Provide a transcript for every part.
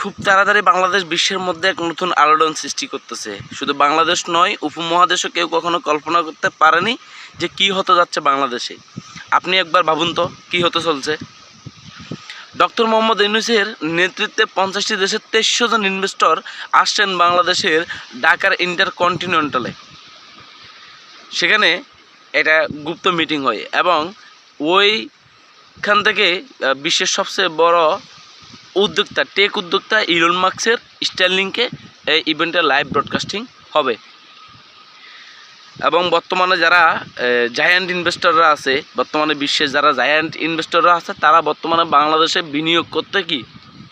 খুব তাড়াতাড়ি বাংলাদেশ বিশ্বের মধ্যে এক নতুন আলোড়ন সৃষ্টি করতেছে। শুধু বাংলাদেশ নয়, উপমহাদেশও কেউ কখনো কল্পনা করতে পারেনি যে কি হতে যাচ্ছে বাংলাদেশে। আপনি একবার ভাবুন তো, কি হতে চলছে? ডক্টর মোহাম্মদ ইউনুসের নেতৃত্বে পঞ্চাশটি দেশের তেইশশো জন ইনভেস্টর আসছেন বাংলাদেশের ঢাকার ইন্টারকন্টিনেন্টালে। সেখানে এটা গুপ্ত মিটিং হয় এবং ওইখান থেকে বিশ্বের সবচেয়ে বড় উদ্যোক্তা টেক উদ্যোক্তা ইলন মার্কসের স্টাইলিংকে এই ইভেন্টের লাইভ ব্রডকাস্টিং হবে। এবং বর্তমানে যারা জায়ান্ট ইনভেস্টররা আছে, বর্তমানে বিশ্বে যারা জায়ান্ট ইনভেস্টররা আছে, তারা বর্তমানে বাংলাদেশে বিনিয়োগ করতে কি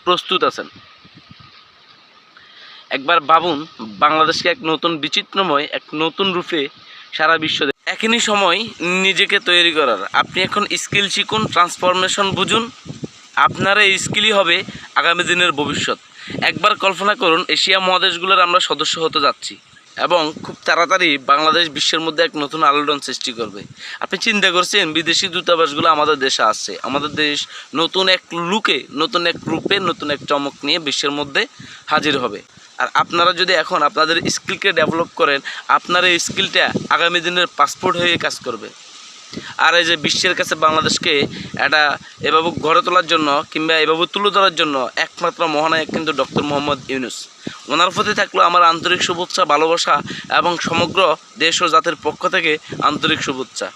প্রস্তুত আছেন? একবার ভাবুন, বাংলাদেশকে এক নতুন বিচিত্রময়, এক নতুন রূপে সারা বিশ্ব একই সময় নিজেকে তৈরি করার। আপনি এখন স্কিল শিখুন ট্রান্সফরমেশন বুঝুন। আপনার এই স্কিলই হবে আগামী দিনের ভবিষ্যৎ। একবার কল্পনা করুন, এশিয়া মহাদেশগুলোর আমরা সদস্য হতে যাচ্ছি এবং খুব তাড়াতাড়ি বাংলাদেশ বিশ্বের মধ্যে এক নতুন আলোড়ন সৃষ্টি করবে। আপনি চিন্তা করছেন, বিদেশি দূতাবাসগুলো আমাদের দেশে আসছে আমাদের দেশ নতুন এক লুকে, নতুন এক রূপে, নতুন এক চমক নিয়ে বিশ্বের মধ্যে হাজির হবে। আর আপনারা যদি এখন আপনাদের স্কিলকে ডেভেলপ করেন, আপনার এই স্কিলটা আগামী দিনের পাসপোর্ট হয়ে কাজ করবে। আর এই যে বিশ্বের কাছে বাংলাদেশকে এটা এভাবে গড়ে তোলার জন্য কিংবা এভাবে তুলে ধরার জন্য একমাত্র মহানায়ক কিন্তু ডক্টর মোহাম্মদ ইউনুস। ওনার প্রতি থাকল আমার আন্তরিক শুভেচ্ছা, ভালোবাসা এবং সমগ্র দেশ ও জাতির পক্ষ থেকে আন্তরিক শুভেচ্ছা।